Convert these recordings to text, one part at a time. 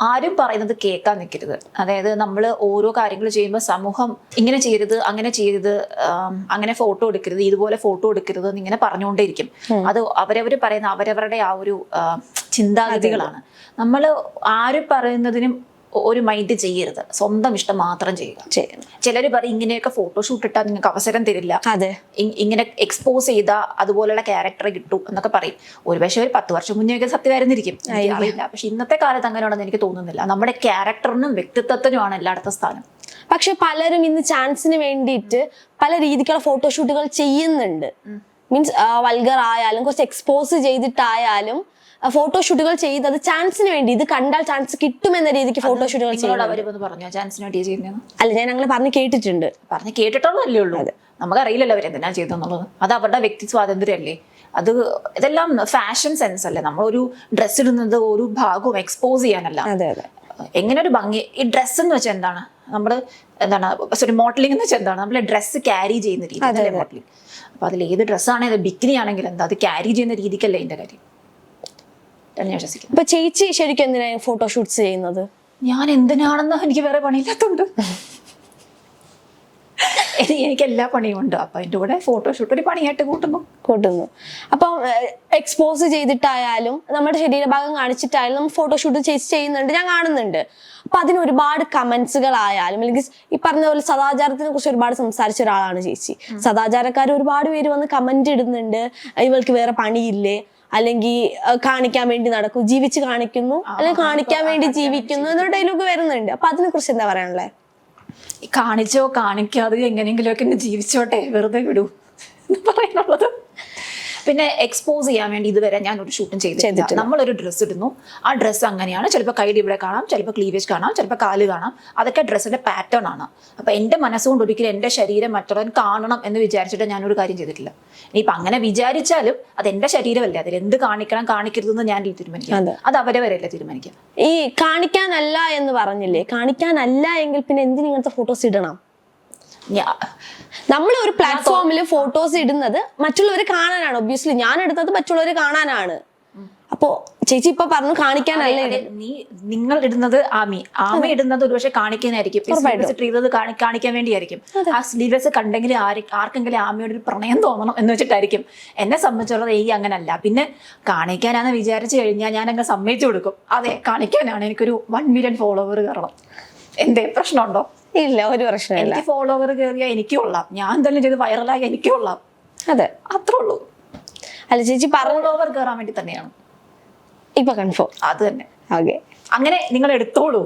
ആരും പറയുന്നത് കേൾക്കാൻ നിൽക്കരുത്. അതായത് നമ്മൾ ഓരോ കാര്യങ്ങൾ ചെയ്യുമ്പോൾ സമൂഹം ഇങ്ങനെ ചെയ്യരുത് അങ്ങനെ ചെയ്യരുത് അങ്ങനെ ഫോട്ടോ എടുക്കരുത് ഇതുപോലെ ഫോട്ടോ എടുക്കരുത് എന്ന് ഇങ്ങനെ പറഞ്ഞുകൊണ്ടേയിരിക്കും അത് അവരവർ പറയുന്ന അവരവരുടെ ആ ഒരു ചിന്താഗതികളാണ്. നമ്മൾ ആര് പറയുന്നതിനും ഒരു മൈൻഡ് ചെയ്യരുത്. സ്വന്തം ഇഷ്ടം മാത്രം ചെയ്യുക. ചിലര് ചിലർ പറയും ഇങ്ങനെയൊക്കെ ഫോട്ടോഷൂട്ട് ഇട്ടാൽ നിങ്ങൾക്ക് അവസരം തരില്ല. അതെ. ഇങ്ങനെ എക്സ്പോസ് ചെയ്ത അതുപോലുള്ള ക്യാരക്ടർ കിട്ടും എന്നൊക്കെ പറയും. ഒരുപക്ഷെ ഒരു പത്ത് വർഷം മുന്നേ ഒക്കെ സത്യമായിരുന്നിരിക്കും അറിയില്ല. പക്ഷെ ഇന്നത്തെ കാലത്ത് അങ്ങനെയാണെന്ന് എനിക്ക് തോന്നുന്നില്ല. നമ്മുടെ ക്യാരക്ടറിനും വ്യക്തിത്വത്തിനുമാണ് എല്ലായിടത്തും സ്ഥാനം. പക്ഷെ പലരും ഇന്ന് ചാൻസിന് വേണ്ടിയിട്ട് പല രീതിക്കുള്ള ഫോട്ടോഷൂട്ടുകൾ ചെയ്യുന്നുണ്ട്. മീൻസ് വൾഗർ ആയാലും കുറച്ച് എക്സ്പോസ് ചെയ്തിട്ടായാലും ഫോട്ടോഷൂട്ടുകൾ ചെയ്ത് അത് ചാൻസിന് വേണ്ടി ഇത് കണ്ടാൽ ചാൻസ് കിട്ടുമെന്ന രീതിക്ക് ഫോട്ടോഷൂട്ടുകൾ ചെയ്യുന്നത്. അല്ല ഞാൻ അങ്ങനെ പറഞ്ഞ് കേട്ടിട്ടുണ്ട്. പറഞ്ഞ് കേട്ടിട്ടുള്ളതല്ലേ ഉള്ളൂ. നമുക്കറിയില്ലല്ലോ അവരെന്തിനാ ചെയ്തെന്നുള്ളത് അത് അവരുടെ വ്യക്തി സ്വാതന്ത്ര്യമല്ലേ. അത് ഇതെല്ലാം ഫാഷൻ സെൻസ് അല്ലേ. നമ്മളൊരു ഡ്രസ് ഇടുന്നത് ഒരു ഭാഗവും എക്സ്പോസ് ചെയ്യാനല്ല. എങ്ങനെ ഒരു ഭംഗി? ഈ ഡ്രസ്സ് എന്ന് വെച്ചാൽ എന്താണ്? നമ്മൾ എന്താണ് സോറി മോഡലിംഗ് എന്ന് വെച്ചാൽ എന്താണ്? നമ്മൾ ഡ്രസ്സ് ക്യാരി ചെയ്യുന്ന രീതി മോഡലിംഗ് അപ്പൊ അതിൽ ഏത് ഡ്രസ്സാണെങ്കിൽ ബിക്കിനി ആണെങ്കിൽ എന്താ അത് ക്യാരി ചെയ്യുന്ന രീതിക്കല്ലേ എന്റെ കാര്യം. ഇതാണ് ഞാൻ അപ്പൊ ചേച്ചി ശരിക്കും എന്തിനാണ് ഫോട്ടോഷൂട്ട്സ് ചെയ്യുന്നത്? ഞാൻ എന്തിനാണെന്ന് എനിക്ക് വേറെ പണിയില്ലാത്തതുണ്ട് എനി- എനിക്ക് എല്ലാ പണിയും ഉണ്ട്. അപ്പൊ അതിന്റെ കൂടെ ഫോട്ടോഷൂട്ട് ഒരു പണിയായിട്ട് കൂട്ടുന്നു. കൂട്ടുന്നു. അപ്പം എക്സ്പോസ് ചെയ്തിട്ടായാലും നമ്മുടെ ശരീരഭാഗം കാണിച്ചിട്ടായാലും നമ്മൾ ഫോട്ടോഷൂട്ട് ചേച്ചി ചെയ്യുന്നുണ്ട്. ഞാൻ കാണുന്നുണ്ട്. അപ്പൊ അതിന് ഒരുപാട് കമന്റ്സുകളായാലും അല്ലെങ്കിൽ ഈ പറഞ്ഞ പോലെ സദാചാരത്തിനെ കുറിച്ച് ഒരുപാട് സംസാരിച്ച ഒരാളാണ് ചേച്ചി. സദാചാരക്കാർ ഒരുപാട് പേര് വന്ന് കമന്റ് ഇടുന്നുണ്ട്. ഇവൾക്ക് വേറെ പണിയില്ലേ? അല്ലെങ്കിൽ കാണിക്കാൻ വേണ്ടി നടക്കും ജീവിച്ച് കാണിക്കുന്നു അല്ലെങ്കിൽ കാണിക്കാൻ വേണ്ടി ജീവിക്കുന്നു എന്നൊരു ഡയലോഗ് വരുന്നുണ്ട്. അപ്പൊ അതിനെ കുറിച്ച് എന്താ പറയാനുള്ളത് കാണിച്ചോ കാണിക്കാതെ എങ്ങനെയെങ്കിലും ഒക്കെ ജീവിച്ചോട്ടെ വെറുതെ വിടൂ എന്ന് പറയാനുള്ളത്. പിന്നെ എക്സ്പോസ് ചെയ്യാൻ വേണ്ടി ഇതുവരെ ഞാൻ ഒരു ഷൂട്ടും ചെയ്തിട്ടില്ല. നമ്മളൊരു ഡ്രസ്സ് ഇടുന്നു. ആ ഡ്രസ്സ് അങ്ങനെയാണ്. ചിലപ്പോൾ കയ്യിൽ ഇവിടെ കാണാം ചിലപ്പോൾ ക്ലീവേജ് കാണാം ചിലപ്പോൾ കാൽ കാണാം. അതൊക്കെ ഡ്രസ്സിന്റെ പാറ്റേൺ ആണ്. അപ്പൊ എന്റെ മനസ്സുകൊണ്ട് ഒരിക്കലും എന്റെ ശരീരം മറ്റുള്ളവൻ കാണണം എന്ന് വിചാരിച്ചിട്ട് ഒരു കാര്യം ചെയ്തിട്ടില്ല. ഇനിയിപ്പൊ അങ്ങനെ വിചാരിച്ചാലും അത് എന്റെ ശരീരമല്ല. അതിൽ എന്ത് കാണിക്കണം കാണിക്കരുതെന്ന് ഞാൻ തീരുമാനിക്കാം. അതെ. അവരവരല്ലേ തീരുമാനിക്കാം? ഈ കാണിക്കാനല്ല എന്ന് പറഞ്ഞില്ലേ? കാണിക്കാനല്ല എങ്കിൽ പിന്നെ എന്തിനു ഇങ്ങനത്തെ ഫോട്ടോസ് ഇടണം? നമ്മൾ ഒരു പ്ലാറ്റ്ഫോമിൽ ഫോട്ടോസ് ഇടുന്നത് മറ്റുള്ളവർ കാണാനാണ് ഒബ്വിയസ്ലി ഞാൻ എടുത്തത് മറ്റുള്ളവർ കാണാനാണ് അപ്പോ ചേച്ചി ഇപ്പൊ പറഞ്ഞു കാണിക്കാനല്ല നീ നിങ്ങൾ ഇടുന്നത് ആമി. ആമി ഇടുന്നത് ഒരുപക്ഷെ കാണിക്കാനായിരിക്കും. കാണിക്കാൻ വേണ്ടിയായിരിക്കും. ആ സ്ലീവ്ലെസ് കണ്ടെങ്കിൽ ആര് ആർക്കെങ്കിലും ആമിയോട് ഒരു പ്രണയം തോന്നണം എന്ന് വെച്ചിട്ടായിരിക്കും. എന്നെ സംബന്ധിച്ചുള്ളത് ഈ അങ്ങനല്ല. പിന്നെ കാണിക്കാനാന്ന് വിചാരിച്ചു കഴിഞ്ഞാൽ ഞാൻ അങ്ങ് സമ്മതിച്ചു കൊടുക്കും. അതെ കാണിക്കാനാണ് എനിക്കൊരു വൺ മില്യൺ ഫോളോവർ കയറണം. എന്തേ പ്രശ്നമുണ്ടോ? ഇല്ല ഒരു പ്രശ്നമില്ല എനിക്ക് ഫോളോവർ കയറിയാൽ എനിക്ക് കൊള്ളാം. ഞാൻ തന്നെ ചെയ്ത് വൈറലായി എനിക്ക് കൊള്ളാം. അതെ. അത്രേ ഉള്ളൂ. അല്ല ചേച്ചി ഫോളോവർ കയറാൻ വേണ്ടി തന്നെയാണ്. ഇപ്പൊ കൺഫേം അത് തന്നെ. ഓക്കെ. അങ്ങനെ നിങ്ങൾ എടുത്തോളൂ.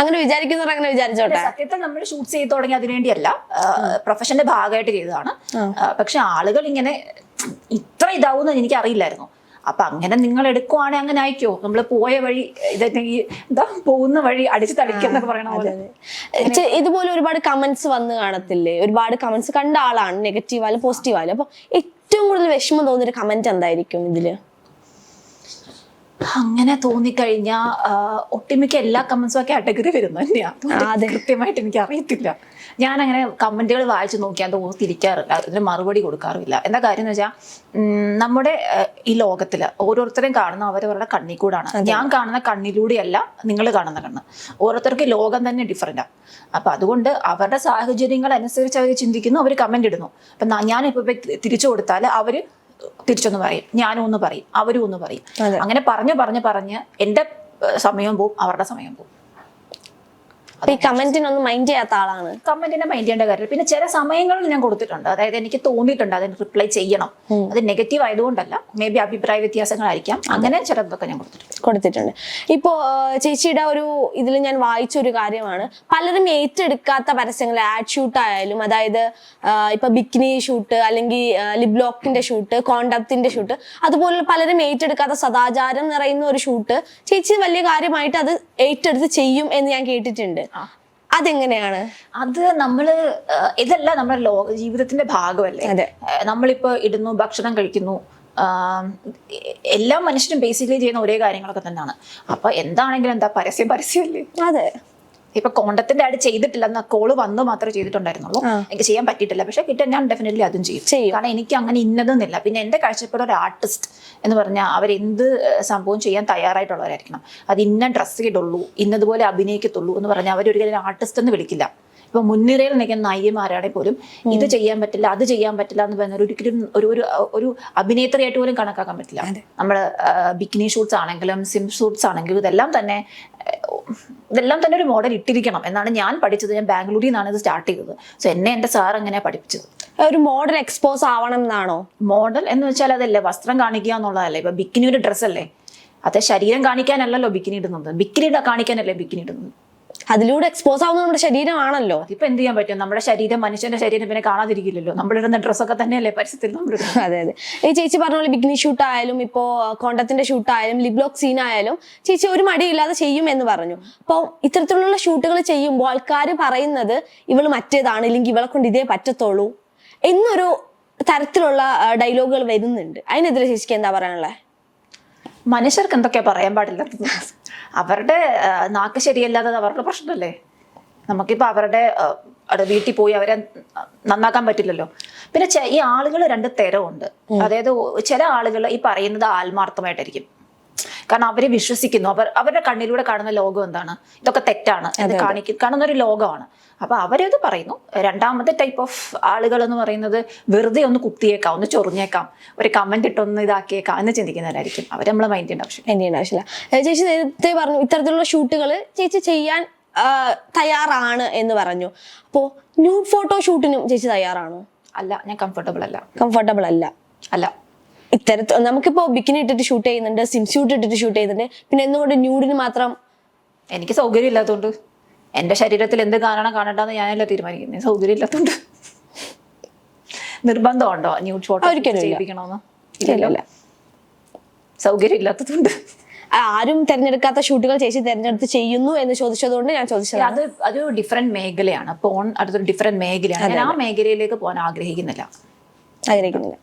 അങ്ങനെ വിചാരിക്കുന്നവർ അങ്ങനെ വിചാരിച്ചോട്ടെ? സത്യത്തിൽ നമ്മൾ ഷൂട്ട് ചെയ്ത് തുടങ്ങി അതിനുവേണ്ടിയല്ല പ്രൊഫഷന്റെ ഭാഗമായിട്ട് ചെയ്തതാണ്. പക്ഷെ ആളുകൾ ഇങ്ങനെ ഇത്ര ഇതാവുമെന്ന് എനിക്ക് അറിയില്ലായിരുന്നു. അപ്പൊ അങ്ങനെ നിങ്ങൾ എടുക്കുവാണെങ്കിൽ അങ്ങനെ അയക്കോ നമ്മൾ പോയ വഴി ഇതല്ലെങ്കിൽ എന്താ പോകുന്ന വഴി അടിച്ച് തളിക്കുന്നൊക്കെ പറയണ പോലെ. ഇതുപോലെ ഒരുപാട് കമന്റ്സ് വന്ന് കാണത്തില്ലേ? ഒരുപാട് കമന്റ്സ് കണ്ട ആളാണ് നെഗറ്റീവ് ആയാലും പോസിറ്റീവ് ആയാലും. അപ്പൊ ഏറ്റവും കൂടുതൽ വിഷമം തോന്നിയൊരു കമന്റ് എന്തായിരിക്കും ഇതിൽ? അങ്ങനെ തോന്നിക്കഴിഞ്ഞാൽ ഒട്ടുമിക്ക എല്ലാ കമന്റ്സും ആ കാറ്റഗറി വരുന്നു തന്നെയാണ് അതെ. കൃത്യമായിട്ട് എനിക്ക് അറിയത്തില്ല ഞാൻ അങ്ങനെ കമന്റുകൾ വായിച്ചു നോക്കിയാൽ അത് തിരിക്കാറില്ല അതിന് മറുപടി കൊടുക്കാറില്ല. എന്താ കാര്യം എന്ന് വെച്ചാൽ നമ്മുടെ ഈ ലോകത്തിൽ ഓരോരുത്തരെയും കാണുന്ന അവരവരുടെ കണ്ണിൽ കൂടാണ് ഞാൻ കാണുന്ന കണ്ണിലൂടെയല്ല നിങ്ങൾ കാണുന്ന കണ്ണ്. ഓരോരുത്തർക്ക് ലോകം തന്നെ ഡിഫറെന്റാണ് അപ്പൊ അതുകൊണ്ട് അവരുടെ സാഹചര്യങ്ങൾ അനുസരിച്ച് അവർ ചിന്തിക്കുന്നു അവർ കമന്റ് ഇടുന്നു. അപ്പൊ ഞാൻ ഞാനിപ്പോ ഇപ്പൊ തിരിച്ചു കൊടുത്താൽ അവർ തിരിച്ചൊന്ന് പറയും. ഞാനും ഒന്ന് പറയും. അവരും ഒന്ന് പറയും. അങ്ങനെ പറഞ്ഞു പറഞ്ഞ് പറഞ്ഞ് എന്റെ സമയം പോവും അവരുടെ സമയം പോവും. അപ്പൊ ഈ കമന്റിനൊന്നും മൈൻഡ് ചെയ്യാത്ത ആളാണ്. കമന്റിനെ മൈൻഡ് ചെയ്യേണ്ട കാര്യം പിന്നെ ചില സമയങ്ങളിൽ ഞാൻ കൊടുത്തിട്ടുണ്ട്. അതായത് എനിക്ക് തോന്നിയിട്ടുണ്ട് അതിന് റിപ്ലൈ ചെയ്യണം. അത് നെഗറ്റീവ് ആയതുകൊണ്ടല്ല. മേ ബി അഭിപ്രായ വ്യത്യാസങ്ങളായിരിക്കാം. അങ്ങനെ ചിലതൊക്കെ ഞാൻ കൊടുത്തിട്ടുണ്ട്. കൊടുത്തിട്ടുണ്ട്. ഇപ്പോ ചേച്ചിയുടെ ഒരു ഇതിൽ ഞാൻ വായിച്ച ഒരു കാര്യമാണ്. പലരും ഏറ്റെടുക്കാത്ത പരസ്യങ്ങൾ ആഡ് ഷൂട്ട് ആയാലും അതായത് ഇപ്പൊ ബിക്കിനി ഷൂട്ട് അല്ലെങ്കിൽ ലിപ് ലോക്കിന്റെ ഷൂട്ട് കോണ്ടത്തിന്റെ ഷൂട്ട് അതുപോലെ പലരും ഏറ്റെടുക്കാത്ത സദാചാരം നിറയുന്ന ഒരു ഷൂട്ട് ചേച്ചി വലിയ കാര്യമായിട്ട് അത് ഏറ്റെടുത്ത് ചെയ്യും എന്ന് ഞാൻ കേട്ടിട്ടുണ്ട്. അതെങ്ങനെയാണ്? അത് നമ്മൾ ഇതല്ല നമ്മുടെ ലോക ജീവിതത്തിന്റെ ഭാഗമല്ലേ? നമ്മളിപ്പോ ഇടുന്നു ഭക്ഷണം കഴിക്കുന്നു എല്ലാ മനുഷ്യരും ബേസിക്കലി ചെയ്യുന്ന ഒരേ കാര്യങ്ങളൊക്കെ തന്നെയാണ് അപ്പൊ എന്താണെങ്കിലും എന്താ പരസ്യം പരസ്യമല്ലേ? അതെ. ഇപ്പൊ കോണ്ടത്തിന്റെ ആഡ് ചെയ്തിട്ടില്ല എന്ന കോൾ വന്ന് മാത്രമേ ചെയ്തിട്ടുണ്ടായിരുന്നുള്ളൂ. എനിക്ക് ചെയ്യാൻ പറ്റിയിട്ടില്ല. പക്ഷെ കിട്ടാൻ ഞാൻ ഡെഫിനറ്റ്ലി അതും ചെയ്യും. കാരണം എനിക്ക് അങ്ങനെ ഇന്നതെന്നില്ല. പിന്നെ എന്റെ കാഴ്ചപ്പാട് ഒരു ആർട്ടിസ്റ്റ് എന്ന് പറഞ്ഞാൽ അവരെന്ത് എന്ത് സംഭവം ചെയ്യാൻ തയ്യാറായിട്ടുള്ളവരായിരിക്കണം. അത് ഇന്ന ഡ്രസ്സ് ഇടുള്ളൂ ഇന്നതുപോലെ അഭിനയിക്കത്തുള്ളൂ എന്ന് പറഞ്ഞാൽ അവരൊരിക്കലും ആർട്ടിസ്റ്റ് എന്ന് വിളിക്കില്ല. ഇപ്പൊ മുൻനിരയിൽ നിൽക്കുന്ന നായികമാരാണെ പോലും ഇത് ചെയ്യാൻ പറ്റില്ല അത് ചെയ്യാൻ പറ്റില്ല എന്ന് പറഞ്ഞാൽ ഒരിക്കലും ഒരു ഒരു ഒരു അഭിനേത്രിയായിട്ട് പോലും കണക്കാക്കാൻ പറ്റില്ല. നമ്മൾ ബിക്കിനി ഷൂട്ട്സ് ആണെങ്കിലും സിം ഷൂട്ട്സ് ആണെങ്കിലും ഇതെല്ലാം തന്നെ ഇതെല്ലാം തന്നെ ഒരു മോഡൽ ഇട്ടിരിക്കണം എന്നാണ് ഞാൻ പഠിച്ചത്. ഞാൻ ബാംഗ്ലൂരിൽ നിന്നാണ് ഇത് സ്റ്റാർട്ട് ചെയ്തത്. സോ എന്നെ എന്റെ സാർ അങ്ങനെ പഠിപ്പിച്ചത്. ഒരു മോഡൽ എക്സ്പോസ് ആവണം എന്നാണോ? മോഡൽ എന്ന് വെച്ചാൽ അതല്ലേ വസ്ത്രം കാണിക്കുക എന്നുള്ളതല്ലേ. ഇപ്പൊ ബിക്കിനി ഒരു ഡ്രസ്സല്ലേ അതെ ശരീരം കാണിക്കാനല്ലല്ലോ ബിക്കിനി ഇടുന്നത്. ബിക്കിനി കാണിക്കാനല്ലേ ബിക്കിനി ഇടുന്നത്? അതിലൂടെ എക്സ്പോസ് ആവുന്നത് നമ്മുടെ ശരീരമാണല്ലോ. ഇപ്പൊ എന്ത് ചെയ്യാൻ പറ്റും? നമ്മുടെ ശരീരം മനുഷ്യന്റെ ശരീരം പിന്നെ കാണാതിരിക്കില്ലല്ലോ. നമ്മളിടുന്ന ഡ്രസ്സൊക്കെ തന്നെയല്ലേ പരസ്യത്തിൽ നമ്മൾ അതെ അതെ. ഈ ചേച്ചി പറഞ്ഞ പോലെ ബിഗ്നി ഷൂട്ട് ആയാലും ഇപ്പോ കോണ്ടത്തിന്റെ ഷൂട്ട് ആയാലും ലിബ്ലോക് സീൻ ആയാലും ചേച്ചി ഒരു മടിയില്ലാതെ ചെയ്യും എന്ന് പറഞ്ഞു. അപ്പോൾ ഇത്തരത്തിലുള്ള ഷൂട്ടുകൾ ചെയ്യുമ്പോൾ ആൾക്കാർ പറയുന്നത് ഇവൾ മറ്റേതാണ് ഇല്ലെങ്കിൽ ഇവളെ കൊണ്ട് ഇതേ പറ്റത്തുള്ളൂ എന്നൊരു തരത്തിലുള്ള ഡയലോഗുകൾ വരുന്നുണ്ട്. അതിനെതിരെ ചേച്ചിക്ക് എന്താ പറയാനുള്ളത് മനുഷ്യർക്ക് എന്തൊക്കെയാ പറയാൻ പാടില്ല. അവരുടെ നാക്ക് ശരിയല്ലാത്തത് അവരുടെ പ്രശ്നമല്ലേ? നമുക്കിപ്പോൾ അവരുടെ വീട്ടിൽ പോയി അവരെ നന്നാക്കാൻ പറ്റില്ലല്ലോ. പിന്നെ ഈ ആളുകൾ രണ്ട് തരമുണ്ട് അതായത് ചില ആളുകൾ ഈ പറയുന്നത് ആത്മാർത്ഥമായിട്ടായിരിക്കും. കാരണം അവരെ വിശ്വസിക്കുന്നു. അവർ അവരുടെ കണ്ണിലൂടെ കാണുന്ന ലോകം എന്താണ്? ഇതൊക്കെ തെറ്റാണ്. എന്ന് കാണിക്കും കാണുന്ന ഒരു ലോകമാണ്. അപ്പൊ അവരത് പറയുന്നു. രണ്ടാമത്തെ ടൈപ്പ് ഓഫ് ആളുകൾ എന്ന് പറയുന്നത് വെറുതെ ഒന്ന് കുത്തിയേക്കാം ഒന്ന് ചൊറിഞ്ഞേക്കാം. ഒരു കമന്റ് ഇട്ടൊന്ന് ഇതാക്കിയേക്കാം എന്ന് ചിന്തിക്കുന്നവരായിരിക്കും. അവർ നമ്മളെ മൈൻഡ് ചെയ്യേണ്ട ആവശ്യം എന്റെ ആവശ്യമില്ല ചേച്ചി നേരത്തെ പറഞ്ഞു ഇത്തരത്തിലുള്ള ഷൂട്ടുകൾ ചേച്ചി ചെയ്യാൻ തയ്യാറാണ് എന്ന് പറഞ്ഞു. അപ്പോൾ ന്യൂഡ് ഫോട്ടോ ഷൂട്ടിനും ചേച്ചി തയ്യാറാണോ? അല്ല ഞാൻ കംഫർട്ടബിൾ അല്ല. കംഫർട്ടബിൾ അല്ല. അല്ല. ഇത്തരത്തിൽ നമുക്കിപ്പോ ബിക്കിനി ഇട്ടിട്ട് ഷൂട്ട് ചെയ്യുന്നുണ്ട് സിം സ്യൂട്ട് ഇട്ടിട്ട് ഷൂട്ട് ചെയ്യുന്നുണ്ട്. പിന്നെ എന്തുകൊണ്ട് ന്യൂഡിന് മാത്രം എനിക്ക് സൗകര്യം ഇല്ലാത്തതുകൊണ്ട് എന്റെ ശരീരത്തിൽ എന്ത് കാണണം കാണണ്ടെന്ന് ഞാനല്ല തീരുമാനിക്കുന്നത് സൗകര്യം ഇല്ലാത്തതുകൊണ്ട് നിർബന്ധമുണ്ടോ ന്യൂഡ് ഫോട്ടോ. ചെയ്യിപ്പിക്കണമെന്ന് ഇല്ലല്ലോ സൗകര്യം ഇല്ലാത്തതുകൊണ്ട്. ആരും തിരഞ്ഞെടുക്കാത്ത ഷൂട്ടുകൾ ചേച്ചി തിരഞ്ഞെടുത്ത് ചെയ്യുന്നു എന്ന് ചോദിച്ചതുകൊണ്ട് ഞാൻ ചോദിച്ചത് അത് അതൊരു ഡിഫറെന്റ് മേഖലയാണ്. പോൺ അടുത്തൊരു ഡിഫറെന്റ് മേഖലയാണ്. ഞാൻ ആ മേഖലയിലേക്ക് പോകാൻ ആഗ്രഹിക്കുന്നില്ല. ആഗ്രഹിക്കുന്നില്ല.